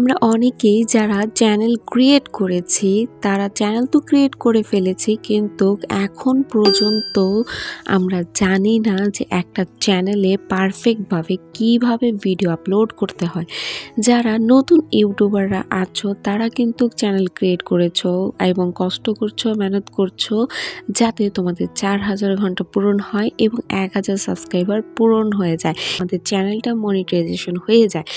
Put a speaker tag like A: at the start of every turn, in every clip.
A: আমরা অনেকেই যারা চ্যানেল ক্রিয়েট করেছি, তারা চ্যানেল তো ক্রিয়েট করে ফেলেছি, কিন্তু এখন পর্যন্ত আমরা জানি না যে একটা চ্যানেলে পারফেক্টভাবে কীভাবে ভিডিও আপলোড করতে হয়। যারা নতুন ইউটিউবাররা আছো, তারা কিন্তু চ্যানেল ক্রিয়েট করেছ এবং কষ্ট করছ, মেহনত করছ, যাতে তোমাদের চার হাজার ঘণ্টা পূরণ হয় এবং এক হাজার সাবস্ক্রাইবার পূরণ হয়ে যায়। আমাদের চ্যানেলটা মনিটাইজেশন হয়ে যায়।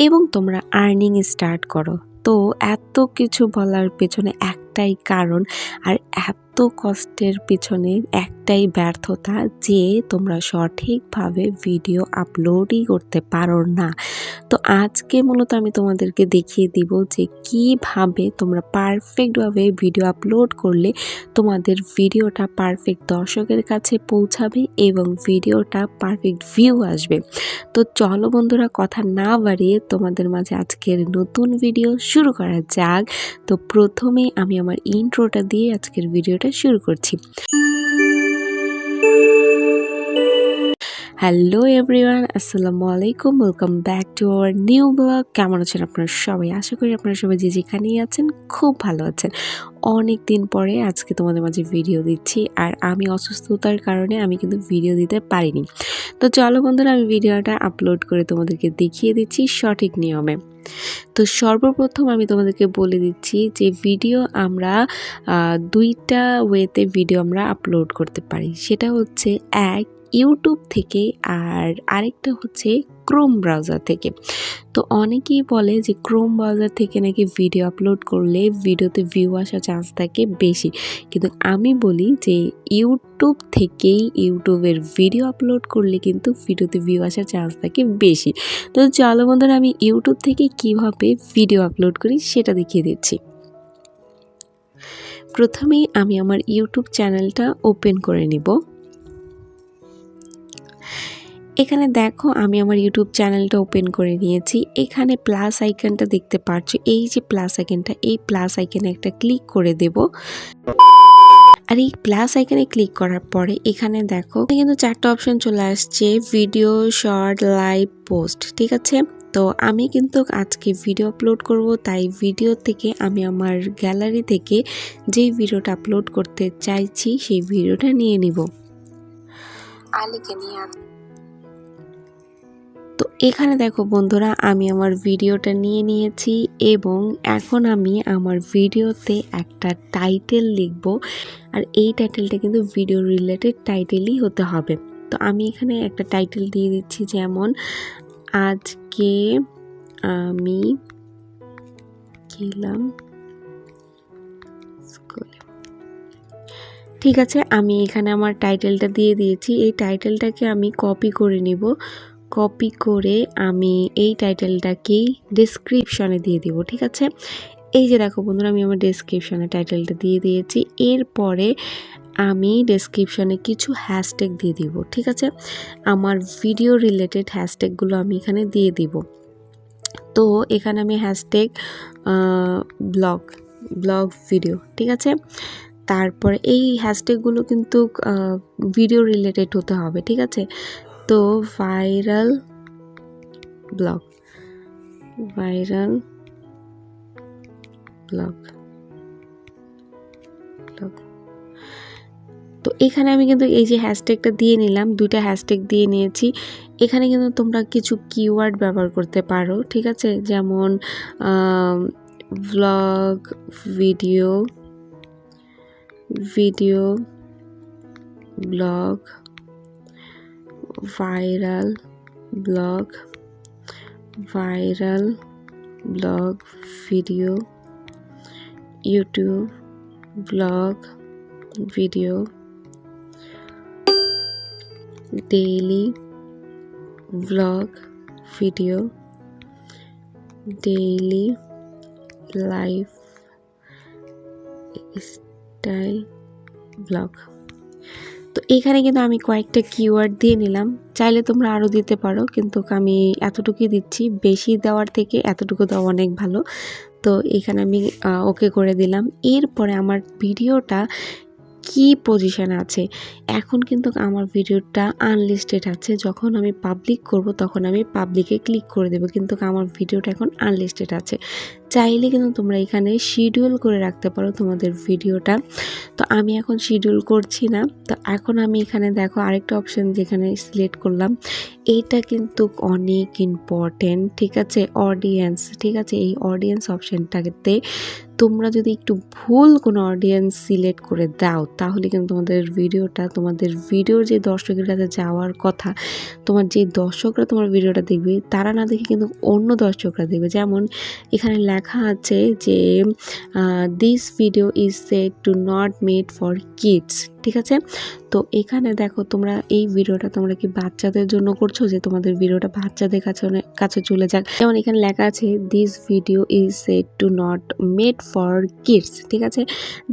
A: এবং তোমরা আর্নিং স্টার্ট করো। তো এত কিছু বলার পেছনে একটাই কারণ আর এত কষ্টের পিছনে একটাই ব্যর্থতা যে তোমরা সঠিকভাবে ভিডিও আপলোডই করতে পারো না। তো আজকে মূলত আমি তোমাদেরকে দেখিয়ে দিব যে কীভাবে তোমরা পারফেক্টভাবে ভিডিও আপলোড করলে তোমাদের ভিডিওটা পারফেক্ট দর্শকের কাছে পৌঁছাবে এবং ভিডিওটা পারফেক্ট ভিউ আসবে। তো চলো বন্ধুরা, কথা না বাড়িয়ে তোমাদের মাঝে আজকের নতুন ভিডিও শুরু করা যাক। তো প্রথমে আমি আমার ইন্ট্রোটা দিয়ে আজকের ভিডিওটা শুরু করছি। হ্যালো এভরিওয়ান আসসালামু আলাইকুম welcome back to our new vlog কেমন আছেন আপনারা সবাই? আশা করি আপনারা সবাই যে যেখানেই আছেন, খুব ভালো আছেন। অনেক দিন পরে আজকে তোমাদের মাঝে ভিডিও দিচ্ছি, আর আমি অসুস্থতার কারণে আমি কিন্তু ভিডিও দিতে পারিনি। তো চলো বন্ধুরা, আমি ভিডিওটা আপলোড করে তোমাদেরকে দেখিয়ে দিচ্ছি সঠিক নিয়মে। তো সর্বপ্রথম আমি তোমাদেরকে বলে দিচ্ছি যে ভিডিও আমরা দুইটা ওয়েতে ভিডিও আমরা আপলোড করতে পারি। সেটা হচ্ছে এক ইউটিউব থেকে আর আরেকটা হচ্ছে ক্রোম ব্রাউজার থেকে। তো অনেকেই বলে যে ক্রোম ব্রাউজার থেকে নাকি ভিডিও আপলোড করলে ভিডিওতে ভিউ আসার চান্স থাকে বেশি। কিন্তু আমি বলি যে ইউটিউব থেকেই ইউটিউবের ভিডিও আপলোড করলে কিন্তু ভিডিওতে ভিউ আসার চান্স থাকে বেশি। তো চলো বন্ধুরা, আমি ইউটিউব থেকে কীভাবে ভিডিও আপলোড করি সেটা দেখিয়ে দিচ্ছি। প্রথমেই আমি আমার ইউটিউব চ্যানেলটা ওপেন করে নিব। এখানে দেখো আমি আমার ইউটিউব চ্যানেলটা ওপেন করে নিয়েছি। এখানে প্লাস আইকনটা দেখতে পাচ্ছ এই যে প্লাস আইকনটা এই প্লাস আইকনে একটা ক্লিক করে দেব। আর এই প্লাস আইকনে ক্লিক করার পরে এখানে দেখো কিন্তু চারটা অপশন চলে আসছে ভিডিও শর্ট লাইভ পোস্ট ঠিক আছে? তো আমি কিন্তু আজকে ভিডিও আপলোড করব, তাই ভিডিও থেকে আমি আমার গ্যালারি থেকে যেই ভিডিওটা আপলোড করতে চাইছি, সেই ভিডিওটা নিয়ে নিব। আলিকে নিয়ে তো এখানে দেখো বন্ধুরা, আমি আমার ভিডিওটা নিয়ে নিয়েছি এবং এখন আমি আমার ভিডিওতে একটা টাইটেল লিখব। আর এই টাইটেলটা কিন্তু ভিডিও রিলেটেড টাইটেলই হতে হবে। তো আমি এখানে একটা টাইটেল দিয়ে দিচ্ছি, যেমন, আজকে আমি গেলাম ঠিক আছে, আমি এখানে আমার টাইটেলটা দিয়ে দিয়েছি। এই টাইটেলটাকে আমি কপি করে নিব। কপি করে আমি এই টাইটেলটাকেই ডিসক্রিপশনে দিয়ে দিব, ঠিক আছে? এই যে দেখো বন্ধুরা, আমি আমার ডিসক্রিপশনে টাইটেলটা দিয়ে দিয়েছি। এরপরে আমি ডেসক্রিপশনে কিছু হ্যাশট্যাগ দিয়ে দিব, ঠিক আছে? আমার ভিডিও রিলেটেড হ্যাশট্যাগুলো আমি এখানে দিয়ে দিব। তো এখানে আমি হ্যাশট্যাগ ব্লগ ব্লগ ভিডিও ঠিক আছে? তারপরে এই হ্যাশট্যাগুলো কিন্তু ভিডিও রিলেটেড হতে হবে, ঠিক আছে? তো viral vlog viral vlog vlog তো এখানে আমি কিন্তু এই যে হ্যাশট্যাগটা দিয়ে নিলাম, দুইটা হ্যাশট্যাগ দিয়ে নিয়েছি। এখানে কিন্তু তোমরা কিছু কিওয়ার্ড ব্যবহার করতে পারো, ঠিক আছে? যেমন vlog video video blog viral blog viral blog video youtube blog video daily vlog video daily life style vlog. তো এখানে কিন্তু আমি কয়েকটা কিওয়ার্ড দিয়ে নিলাম। চাইলে তোমরা আরও দিতে পারো, কিন্তু আমি এতটুকুই দিচ্ছি। বেশি দেওয়ার থেকে এতটুকু দেওয়া অনেক ভালো। তো এখানে আমি ওকে করে দিলাম। এরপরে আমার ভিডিওটা কি পজিশানে আছে? এখন কিন্তু আমার ভিডিওটা আনলিস্টেড আছে। যখন আমি পাবলিক করব, তখন আমি পাবলিকে ক্লিক করে দেবো। কিন্তু আমার ভিডিওটা এখন আনলিস্টেড আছে। চাইলে কিন্তু তোমরা এখানে শিডিউল করে রাখতে পারো তোমাদের ভিডিওটা তো আমি এখন শিডিউল করছি না। তো এখন আমি এখানে দেখো আরেকটা অপশন যেখানে সিলেক্ট করলাম। এইটা কিন্তু অনেক ইম্পর্টেন্ট ঠিক আছে? অডিয়েন্স ঠিক আছে? এই অডিয়েন্স অপশানটাতে তোমরা যদি একটু ভুল কোনো অডিয়েন্স সিলেক্ট করে দাও, তাহলে কিন্তু তোমাদের ভিডিওটা, তোমাদের ভিডিওর যে দর্শকের কাছে যাওয়ার কথা, তোমার যে দর্শকরা তোমার ভিডিওটা দেখবে, তারা না দেখে কিন্তু অন্য দর্শকরা দেখবে। যেমন এখানে লেখা আছে যে this video is set to not made for kids ঠিক আছে? তো এখানে দেখো তোমরা এই ভিডিওটা তোমরা কি বাচ্চাদের জন্য করছ যে তোমাদের ভিডিওটা বাচ্চাদের কাছে কাছে চলে যাক? যেমন এখানে লেখা আছে this video is set to not made for kids ঠিক আছে?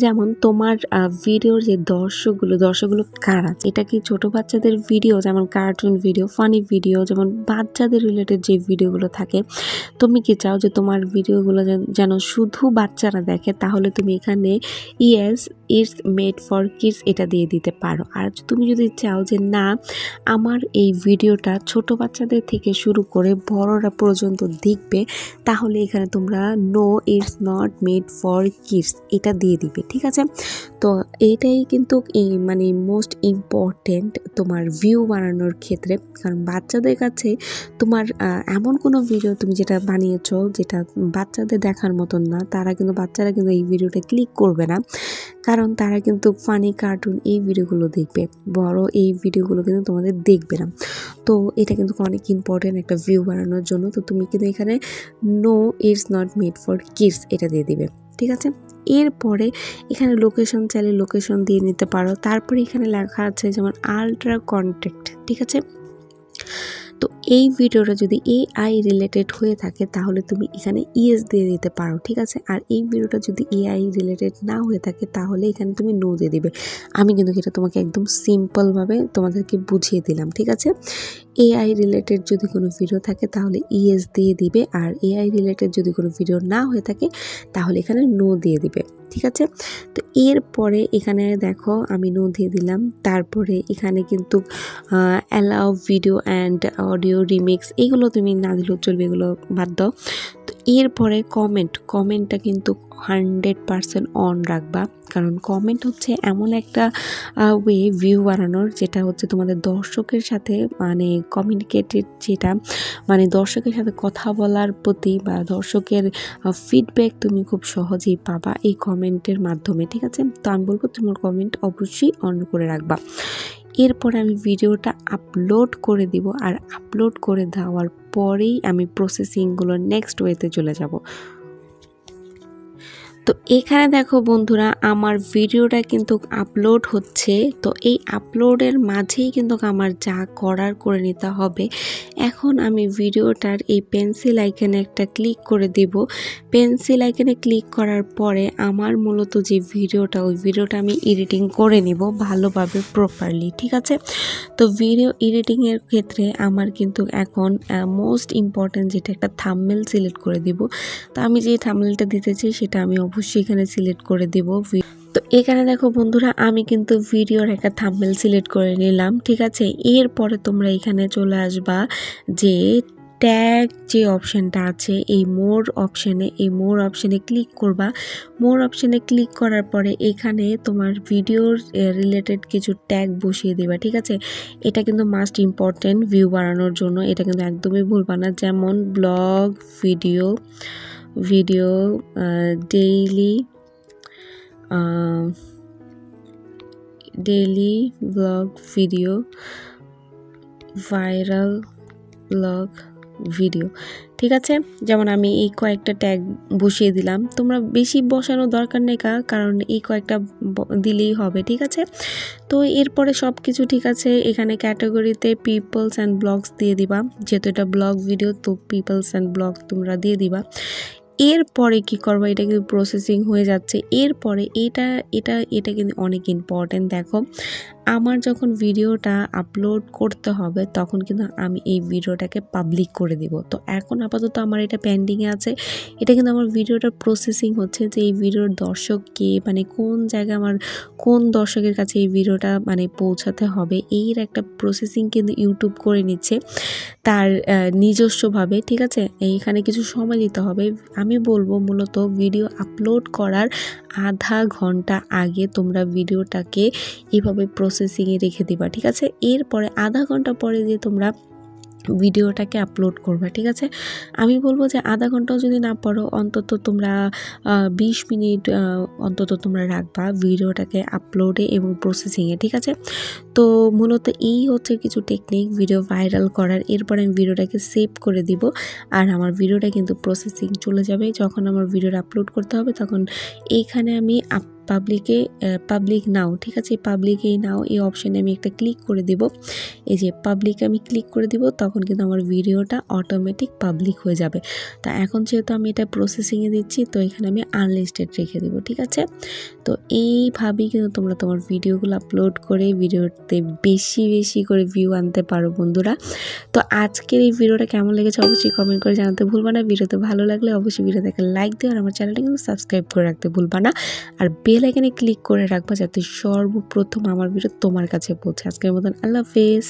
A: যেমন তোমার ভিডিওর যে দর্শকগুলো দর্শকগুলো কারা? এটা কি ছোট বাচ্চাদের ভিডিও? যেমন কার্টুন ভিডিও ফানি ভিডিও যেমন বাচ্চাদের রিলেটেড যে ভিডিওগুলো থাকে। তুমি কি চাও যে তোমার ভিডিওগুলো যেন শুধু বাচ্চারা দেখে? তাহলে তুমি এখানে yes it's made for kids এটা দিয়ে দিতে পারো। আর তুমি যদি চাও যে না, আমার এই ভিডিওটা ছোট বাচ্চাদের থেকে শুরু করে বড়রা পর্যন্ত দেখবে, তাহলে এখানে তোমরা no it's not made for kids এটা দিয়ে দিবে, ঠিক আছে? তো এটাই কিন্তু মানে মোস্ট ইম্পর্টেন্ট তোমার ভিউ বানানোর ক্ষেত্রে। কারণ বাচ্চাদের কাছে তোমার এমন কোনো ভিডিও তুমি যেটা বানিয়েছো, যেটা বাচ্চাদের দেখার মতন না, তারা কিন্তু, বাচ্চারা কিন্তু এই ভিডিওটা ক্লিক করবে না। কারণ তারা কিন্তু ফানি কার্টুন এই ভিডিওগুলো দেখবে। বড় এই ভিডিওগুলো কিন্তু তোমাদের দেখবে না। তো এটা কিন্তু অনেক ইম্পর্টেন্ট একটা ভিউ বানানোর জন্য। তো তুমি কিন্তু এখানে no it's not made for kids এটা দিয়ে দিবে। ঠিক আছে? এরপরে এখানে লোকেশন চাইলে লোকেশন দিয়ে নিতে পারো। তারপরে এখানে লেখা আছে যেমন আলট্রা কন্ট্যাক্ট ঠিক আছে? তো এই ভিডিওটা যদি এ আই রিলেটেড হয়ে থাকে, তাহলে তুমি এখানে ইএস দিয়ে দিতে পারো, ঠিক আছে? আর এই ভিডিওটা যদি এআই রিলেটেড না হয়ে থাকে, তাহলে এখানে তুমি নো দিয়ে দিবে। আমি কিন্তু এটা তোমাকে একদম সিম্পলভাবে তোমাদেরকে বুঝিয়ে দিলাম, ঠিক আছে? এআই রিলেটেড যদি কোনো ভিডিও থাকে, তাহলে ইএস দিয়ে দিবে। আর এআই রিলেটেড যদি কোনো ভিডিও না হয়ে থাকে, তাহলে এখানে নো দিয়ে দিবে। ঠিক আছে? তো এরপরে এখানে দেখো, আমি নো দিয়ে দিলাম। তারপরে এখানে কিন্তু allow video and audio remix এগুলো তুমি না দিলেও চলবে, এগুলো বাদ দাও। এরপরে কমেন্ট কমেন্টটা কিন্তু হান্ড্রেড পারসেন্ট অন রাখবা। কারণ কমেন্ট হচ্ছে এমন একটা ওয়ে ভিউ বানানোর, যেটা হচ্ছে তোমাদের দর্শকের সাথে মানে কমিউনিকেটেড যেটা মানে দর্শকের সাথে কথা বলার প্রতি বা দর্শকের ফিডব্যাক তুমি খুব সহজেই পাবা এই কমেন্টের মাধ্যমে, ঠিক আছে? তো আমি বলব তোমার কমেন্ট অবশ্যই অন করে রাখবা। এরপর আমি ভিডিওটা আপলোড করে দিব আর আপলোড করে দেওয়ার পরেই আমি প্রসেসিংগুলো নেক্সট ওয়েতে চলে যাব। তো এখানে দেখো বন্ধুরা, আমার ভিডিওটা কিন্তু আপলোড হচ্ছে। তো এই আপলোডের মাঝেই কিন্তু আমার যা করার করে নিতে হবে। এখন আমি ভিডিওটার এই পেন্সিল আইকনে একটা ক্লিক করে দিব। পেন্সিল আইকনে ক্লিক করার পরে আমার মূলত যে ভিডিওটা, ওই ভিডিওটা আমি এডিটিং করে নিব ভালোভাবে প্রপারলি ঠিক আছে? তো ভিডিও এডিটিংয়ের ক্ষেত্রে আমার কিন্তু এখন মোস্ট ইম্পর্ট্যান্ট যেটা, একটা থামমেল সিলেক্ট করে দিব। তো আমি যে থামমেলটা দিতে চাই, সেটা আমি এখানে সিলেক্ট করে দেব। তো এখানে দেখো বন্ধুরা, আমি কিন্তু ভিডিওর একটা থাম্বেল সিলেক্ট করে নিলাম, ঠিক আছে? এরপরে তোমরা এখানে চলে আসবা যে ট্যাগ যে অপশানটা আছে, এই মোর অপশানে এই মোর অপশানে ক্লিক করবা। মোর অপশানে ক্লিক করার পরে এখানে তোমার ভিডিওর রিলেটেড কিছু ট্যাগ বসিয়ে দেবা, ঠিক আছে? এটা কিন্তু মাস্ট ইম্পর্টেন্ট ভিউ বাড়ানোর জন্য, এটা কিন্তু একদমই ভুলবা না। যেমন blog video video daily daily blog video viral blog video ঠিক আছে? যেমন আমি এই কয়েকটা ট্যাগ বসিয়ে দিলাম। তোমরা বেশি বসানো দরকার নেই কা, কারণ এই কয়েকটা দিলেই হবে, ঠিক আছে? তো এরপরে সব কিছু ঠিক আছে। এখানে ক্যাটাগরিতে পিপলস অ্যান্ড ব্লগস দিয়ে দিবা। যেহেতু এটা ব্লগ ভিডিও তো পিপলস অ্যান্ড ব্লগ তোমরা দিয়ে দিবা। এরপরে কি করব? এটা কিন্তু প্রসেসিং হয়ে যাচ্ছে। এরপরে এটা এটা এটা কিন্তু অনেক ইম্পর্ট্যান্ট দেখো। আমার যখন ভিডিওটা আপলোড করতে হবে, তখন কিন্তু আমি এই ভিডিওটাকে পাবলিক করে দিব। তো এখন আপাতত আমার এটা পেন্ডিংয়ে আছে। এটা কিন্তু আমার ভিডিওটার প্রসেসিং হচ্ছে যে এই ভিডিওর দর্শক কে মানে কোন জায়গায় আমার, কোন দর্শকের কাছে এই ভিডিওটা মানে পৌঁছাতে হবে, এর একটা প্রসেসিং কিন্তু ইউটিউব করে নিচ্ছে তার নিজস্বভাবে, ঠিক আছে? এইখানে কিছু সময় দিতে হবে। আমি বলব মূলত ভিডিও আপলোড করার আধা ঘণ্টা আগে তোমরা ভিডিওটাকে এভাবে প্রসেসিংয়ে রেখে দিবা, ঠিক আছে? এরপরে আধা ঘণ্টা পরে যে তোমরা ভিডিওটাকে আপলোড করবা, ঠিক আছে? আমি বলব যে আধা ঘন্টাও যদি না পড়ো অন্তত তোমরা বিশ মিনিট অন্তত তোমরা রাখবা ভিডিওটাকে আপলোডে এবং প্রসেসিংয়ে ঠিক আছে? তো মূলত এই হচ্ছে কিছু টেকনিক ভিডিও ভাইরাল করার। এরপরে আমি ভিডিওটাকে সেভ করে দিব। আর আমার ভিডিওটা কিন্তু প্রসেসিং চলে যাবে। যখন আমার ভিডিওটা আপলোড করতে হবে, তখন এইখানে আমি পাবলিকে পাবলিক নাও ঠিক আছে? পাবলিকেই নাও এই অপশানে আমি একটা ক্লিক করে দিব। এই যে পাবলিক আমি ক্লিক করে দিব, তখন কিন্তু আমার ভিডিওটা অটোমেটিক পাবলিক হয়ে যাবে। তা এখন যেহেতু আমি এটা প্রসেসিংয়ে দিচ্ছি, তো এখানে আমি আনলিস্টেড রেখে দেবো, ঠিক আছে? তো এইভাবেই কিন্তু তোমরা তোমার ভিডিওগুলো আপলোড করে ভিডিওতে বেশি বেশি করে ভিউ আনতে পারো বন্ধুরা। তো আজকের এই ভিডিওটা কেমন লেগেছে অবশ্যই কমেন্ট করে জানাতে ভুলবা না। ভিডিওতে ভালো লাগলে অবশ্যই ভিডিওটাকে লাইক দিও আর আমার চ্যানেলটা কিন্তু সাবস্ক্রাইব করে রাখতে ভুলবা না। আর বেল আইকনে ক্লিক করে রাখবা যাতে সর্বপ্রথম আমার ভিডিও তোমার কাছে পৌঁছে। আজকের মতন আল্লাহ হাফেজ।